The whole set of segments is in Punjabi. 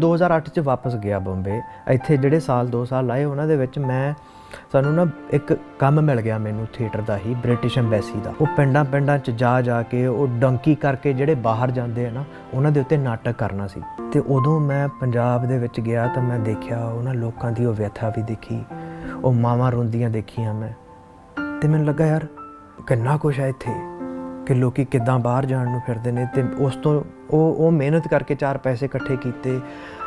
2008 ਚ ਵਾਪਸ ਗਿਆ ਬੰਬੇ। ਇੱਥੇ ਜਿਹੜੇ ਸਾਲ 2 ਸਾਲ ਲਾਏ ਉਹਨਾਂ ਦੇ ਵਿੱਚ ਮੈਂ, ਸਾਨੂੰ ਨਾ ਇੱਕ ਕੰਮ ਮਿਲ ਗਿਆ ਮੈਨੂੰ ਥੀਏਟਰ ਦਾ ਹੀ, ਬ੍ਰਿਟਿਸ਼ ਐਮਬੈਸੀ ਦਾ। ਉਹ ਪਿੰਡਾਂ ਪਿੰਡਾਂ ਚ ਜਾ ਜਾ ਕੇ, ਉਹ ਡੰਕੀ ਕਰਕੇ ਜਿਹੜੇ ਬਾਹਰ ਜਾਂਦੇ ਆ ਨਾ, ਉਹਨਾਂ ਦੇ ਉੱਤੇ ਨਾਟਕ ਕਰਨਾ ਸੀ। ਤੇ ਉਦੋਂ ਮੈਂ ਪੰਜਾਬ ਦੇ ਵਿੱਚ ਗਿਆ ਤਾਂ ਮੈਂ ਦੇਖਿਆ ਉਹਨਾਂ ਲੋਕਾਂ ਦੀ ਉਹ ਵਿਅਥਾ ਵੀ ਦੇਖੀ, ਉਹ ਮਾਵਾਂ ਰੋਂਦੀਆਂ ਦੇਖੀਆਂ ਮੈਂ। ਤੇ ਮੈਨੂੰ ਲੱਗਾ, ਯਾਰ, ਕਿੰਨਾ ਕੁਛ ਹੈ ਇੱਥੇ? ਕਿ ਲੋਕੀ ਕਿੱਦਾਂ ਬਾਹਰ ਜਾਣ ਨੂੰ ਫਿਰਦੇ ਨੇ ਤੇ ਉਸ ਤੋਂ ਉਹ ਉਹ ਮਿਹਨਤ ਕਰਕੇ ਚਾਰ ਪੈਸੇ ਇਕੱਠੇ ਕੀਤੇ।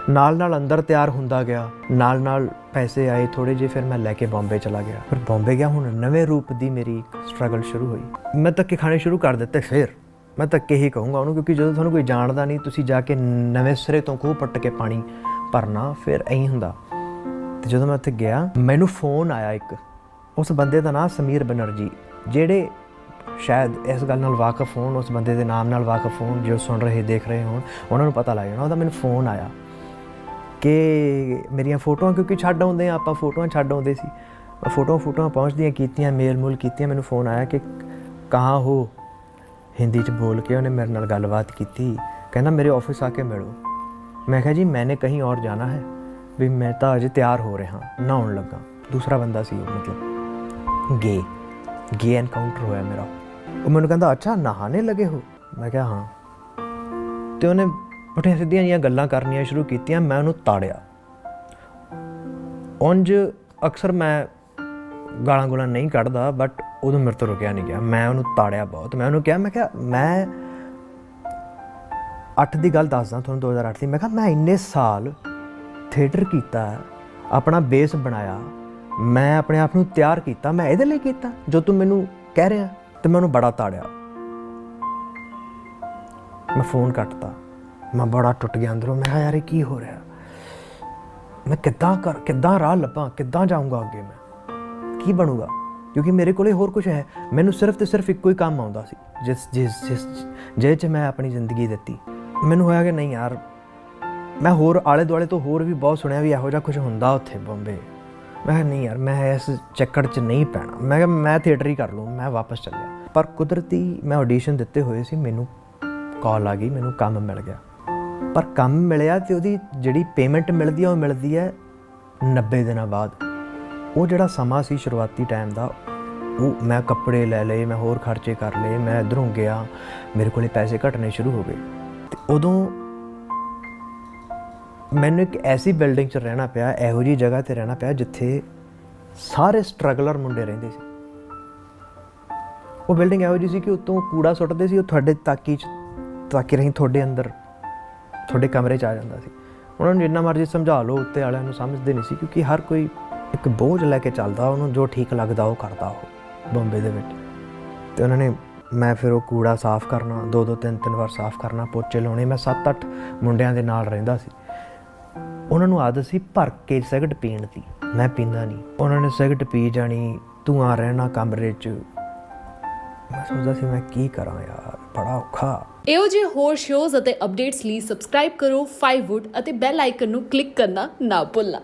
ਨਾਲ ਨਾਲ ਅੰਦਰ ਤਿਆਰ ਹੁੰਦਾ ਗਿਆ। ਨਾਲ ਨਾਲ ਪੈਸੇ ਆਏ ਥੋੜੇ ਜਿਹੇ, ਫਿਰ ਮੈਂ ਲੈ ਕੇ ਬੰਬੇ ਚਲਾ ਗਿਆ। ਫਿਰ ਬੰਬੇ ਗਿਆ ਹੁਣ ਨਵੇਂ ਰੂਪ ਦੀ ਮੇਰੀ ਸਟਰਗਲ ਸ਼ੁਰੂ ਹੋਈ। ਮੈਂ ਧੱਕੇ ਖਾਣੇ ਸ਼ੁਰੂ ਕਰ ਦਿੱਤੇ ਫਿਰ। ਮੈਂ ਧੱਕੇ ਹੀ ਕਹੂੰਗਾ ਉਹਨੂੰ, ਕਿਉਂਕਿ ਜਦੋਂ ਤੁਹਾਨੂੰ ਕੋਈ ਜਾਣਦਾ ਨਹੀਂ, ਤੁਸੀਂ ਜਾ ਕੇ ਨਵੇਂ ਸਿਰੇ ਤੋਂ ਖੂਹ ਪੱਟ ਕੇ ਪਾਣੀ ਭਰਨਾ, ਫਿਰ ਐਂ ਹੁੰਦਾ। ਤੇ ਜਦੋਂ ਮੈਂ ਉੱਥੇ ਗਿਆ, ਮੈਨੂੰ ਫੋਨ ਆਇਆ ਇੱਕ। ਉਸ ਬੰਦੇ ਦਾ ਨਾਮ ਸਮੀਰ ਬਨਰਜੀ, ਜਿਹੜੇ ਸ਼ਾਇਦ ਇਸ ਗੱਲ ਨਾਲ ਵਾਕਫ ਹੋਣ, ਉਸ ਬੰਦੇ ਦੇ ਨਾਮ ਨਾਲ ਵਾਕਫ ਹੋਣ, ਜੋ ਸੁਣ ਰਹੇ, ਦੇਖ ਰਹੇ ਹੋਣ, ਉਹਨਾਂ ਨੂੰ ਪਤਾ ਲੱਗ ਜਾਣਾ। ਉਹਦਾ ਮੈਨੂੰ ਫੋਨ ਆਇਆ ਕਿ ਮੇਰੀਆਂ ਫੋਟੋਆਂ, ਕਿਉਂਕਿ ਛੱਡ ਆਉਂਦੇ ਆ ਆਪਾਂ, ਫੋਟੋਆਂ ਛੱਡ ਆਉਂਦੇ ਸੀ। ਫੋਟੋਆਂ ਫੋਟੋਆਂ ਪਹੁੰਚਦੀਆਂ ਕੀਤੀਆਂ, ਮੇਲ ਮੂਲ ਕੀਤੀਆਂ, ਮੈਨੂੰ ਫੋਨ ਆਇਆ ਕਿ ਕਹਾਂ ਹੋ? ਹਿੰਦੀ 'ਚ ਬੋਲ ਕੇ ਉਹਨੇ ਮੇਰੇ ਨਾਲ ਗੱਲਬਾਤ ਕੀਤੀ। ਕਹਿੰਦਾ, ਮੇਰੇ ਆਫਿਸ ਆ ਕੇ ਮਿਲੋ। ਮੈਂ ਕਿਹਾ, ਜੀ, ਮੈਨੇ ਕਹੀਂ ਔਰ ਜਾਣਾ ਹੈ? ਵੀ ਮੈਂ ਤਾਂ ਅਜੇ ਤਿਆਰ ਹੋ ਰਿਹਾ, ਨਹਾਉਣ ਲੱਗਾ। ਦੂਸਰਾ ਬੰਦਾ ਸੀ ਉਹ, ਮਤਲਬ ਗੇ ਗੇ ਐਨਕਾਊਂਟਰ ਹੋਇਆ ਮੇਰਾ। ਉਹ ਮੈਨੂੰ ਕਹਿੰਦਾ, ਅੱਛਾ ਨਹਾਣੇ ਲੱਗੇ ਹੋ? ਮੈਂ ਕਿਹਾ, ਹਾਂ। ਤੇ ਉਹਨੇ ਪੁੱਠੀਆਂ ਸਿੱਧੀਆਂ ਜੀਆਂ ਗੱਲਾਂ ਕਰਨੀਆਂ ਸ਼ੁਰੂ ਕੀਤੀਆਂ, ਮੈਂ ਉਹਨੂੰ ਤਾੜਿਆ। ਉਂਝ ਅਕਸਰ ਮੈਂ ਗਾਲਾਂ ਗੁਲਾਂ ਨਹੀਂ ਕੱਢਦਾ ਬਟ ਉਦੋਂ ਮੇਰੇ ਤੋਂ ਰੁਕਿਆ ਨਹੀਂ ਗਿਆ। ਮੈਂ ਉਹਨੂੰ ਤਾੜਿਆ ਬਹੁਤ। ਮੈਂ ਉਹਨੂੰ ਕਿਹਾ, ਮੈਂ ਕਿਹਾ, ਮੈਂ 8 ਦੀ ਗੱਲ ਦੱਸਦਾ ਤੁਹਾਨੂੰ 2008 ਦੀ। ਮੈਂ ਕਿਹਾ, ਮੈਂ ਇੰਨੇ ਸਾਲ ਥੀਏਟਰ ਕੀਤਾ, ਆਪਣਾ ਬੇਸ ਬਣਾਇਆ ਮੈਂ ਆਪਣੇ ਆਪ ਨੂੰ ਤਿਆਰ ਕੀਤਾ, ਮੈਂ ਇਹਦੇ ਲਈ ਕੀਤਾ, ਜੋ ਤੂੰ ਮੈਨੂੰ ਕਹਿ ਰਿਹਾ, ਤੇ ਮੈਂ ਉਹਨੂੰ ਬੜਾ ਤਾੜਿਆ। ਮੈਂ ਫੋਨ ਕੱਟਤਾ, ਮੈਂ ਬੜਾ ਟੁੱਟ ਗਿਆ ਅੰਦਰੋਂ, ਮੈਂ ਕਿਹਾ, ਯਾਰ, ਇਹ ਕੀ ਹੋ ਰਿਹਾ? ਮੈਂ ਕਿੱਦਾਂ ਕਰ, ਕਿੱਦਾਂ ਰਾਹ ਲੱਭਾਂ, ਕਿੱਦਾਂ ਜਾਊਂਗਾ ਅੱਗੇ ਮੈਂ? ਕੀ ਬਣੂਗਾ? ਕਿਉਂਕਿ ਮੇਰੇ ਕੋਲੇ ਹੋਰ ਕੁਝ ਹੈ। ਮੈਨੂੰ ਸਿਰਫ ਤੇ ਸਿਰਫ ਇੱਕੋ ਹੀ ਕੰਮ ਆਉਂਦਾ ਸੀ, ਜਿਸ ਜਿਸ ਜਿਸ, ਜਿਹਦੇ 'ਚ ਮੈਂ ਆਪਣੀ ਜ਼ਿੰਦਗੀ ਦਿੱਤੀ। ਮੈਨੂੰ ਹੋਇਆ ਕਿ ਨਹੀਂ ਯਾਰ, ਮੈਂ ਹੋਰ ਆਲੇ ਦੁਆਲੇ ਤੋਂ ਹੋਰ ਵੀ ਬਹੁਤ ਸੁਣਿਆ ਵੀ ਇਹੋ ਜਿਹਾ ਕੁਝ ਹੁੰਦਾ ਉੱਥੇ ਬੰਬੇ। ਮੈਂ ਨਹੀਂ ਯਾਰ, ਮੈਂ ਇਸ ਚੱਕਰ 'ਚ ਨਹੀਂ ਪੈਣਾ। ਮੈਂ ਕਿਹਾ, ਮੈਂ ਥੀਏਟਰ ਹੀ ਕਰ ਲੂੰ ਮੈਂ ਵਾਪਸ ਚੱਲਿਆ ਪਰ ਕੁਦਰਤੀ ਮੈਂ ਆਡੀਸ਼ਨ ਦਿੱਤੇ ਹੋਏ ਸੀ, ਮੈਨੂੰ ਕਾਲ ਆ ਗਈ, ਮੈਨੂੰ ਕੰਮ ਮਿਲ ਗਿਆ। ਪਰ ਕੰਮ ਮਿਲਿਆ ਤੇ ਉਹਦੀ ਜਿਹੜੀ ਪੇਮੈਂਟ ਮਿਲਦੀ ਆ, ਉਹ ਮਿਲਦੀ ਹੈ 90 ਦਿਨਾਂ ਬਾਅਦ। ਉਹ ਜਿਹੜਾ ਸਮਾਂ ਸੀ ਸ਼ੁਰੂਆਤੀ ਟਾਈਮ ਦਾ, ਉਹ ਮੈਂ ਕੱਪੜੇ ਲੈ ਲਏ, ਮੈਂ ਹੋਰ ਖਰਚੇ ਕਰ ਲਏ, ਮੈਂ ਇਧਰੋਂ ਗਿਆ, ਮੇਰੇ ਕੋਲੇ ਪੈਸੇ ਘਟਣੇ ਸ਼ੁਰੂ ਹੋ ਗਏ। ਤੇ ਉਦੋਂ ਮੈਨੂੰ ਇੱਕ ਐਸੀ ਬਿਲਡਿੰਗ 'ਚ ਰਹਿਣਾ ਪਿਆ, ਇਹੋ ਜੀ ਜਗ੍ਹਾ ਤੇ ਰਹਿਣਾ ਪਿਆ ਜਿੱਥੇ ਸਾਰੇ ਸਟਰਗਲਰ ਮੁੰਡੇ ਰਹਿੰਦੇ ਸੀ। ਉਹ ਬਿਲਡਿੰਗ ਇਹੋ ਜੀ ਸੀ ਕਿ ਉਤੋਂ ਕੂੜਾ ਸੁੱਟਦੇ ਸੀ, ਉਹ ਤੁਹਾਡੇ ਤਾਕੀ 'ਚ, ਤਾਕੀ ਰਹੀ ਤੁਹਾਡੇ ਅੰਦਰ, ਤੁਹਾਡੇ ਕਮਰੇ 'ਚ ਆ ਜਾਂਦਾ ਸੀ। ਉਹਨਾਂ ਨੂੰ ਜਿੰਨਾ ਮਰਜ਼ੀ ਸਮਝਾ ਲਓ, ਉੱਤੇ ਵਾਲਿਆਂ ਨੂੰ ਸਮਝਦੇ ਨਹੀਂ ਸੀ ਕਿਉਂਕਿ ਹਰ ਕੋਈ ਇੱਕ ਬੋਝ ਲੈ ਕੇ ਚੱਲਦਾ, ਉਹਨੂੰ ਜੋ ਠੀਕ ਲੱਗਦਾ ਉਹ ਕਰਦਾ ਉਹ, ਬੰਬੇ ਦੇ ਵਿੱਚ। ਤੇ ਉਹਨਾਂ ਨੇ ਮੈਂ ਫਿਰ ਉਹ ਕੂੜਾ ਸਾਫ਼ ਕਰਨਾ ਦੋ ਦੋ ਤਿੰਨ ਤਿੰਨ ਵਾਰ ਸਾਫ਼ ਕਰਨਾ, ਪੋਚੇ ਲਾਉਣੇ, ਮੈਂ 7-8 ਮੁੰਡਿਆਂ ਦੇ ਨਾਲ ਰਹਿੰਦਾ ਸੀ। ਉਹਨਾਂ ਨੂੰ ਆਦਤ ਸੀ ਭਰ ਕੇ ਸਿਗਰਟ ਪੀਣ ਦੀ। ਮੈਂ ਪੀਂਦਾ ਨਹੀਂ। ਉਹਨਾਂ ਨੇ ਸਿਗਰਟ ਪੀ ਜਾਣੀ, ਧੂਆਂ ਰਹਿਣਾ ਕਮਰੇ 'ਚ। ਮੈਂ ਸੋਚਦਾ ਸੀ, ਮੈਂ ਕੀ ਕਰਾਂ ਯਾਰ, ਬੜਾ ਔਖਾ। ਇਹੋ ਜਿਹੇ ਹੋਰ ਸ਼ੋਜ਼ ਅਤੇ ਅਪਡੇਟਸ ਲਈ ਸਬਸਕ੍ਰਾਈਬ ਕਰੋ 5wood ਅਤੇ ਬੈਲ ਆਈਕਨ ਨੂੰ ਕਲਿੱਕ ਕਰਨਾ ਨਾ ਭੁੱਲਣਾ।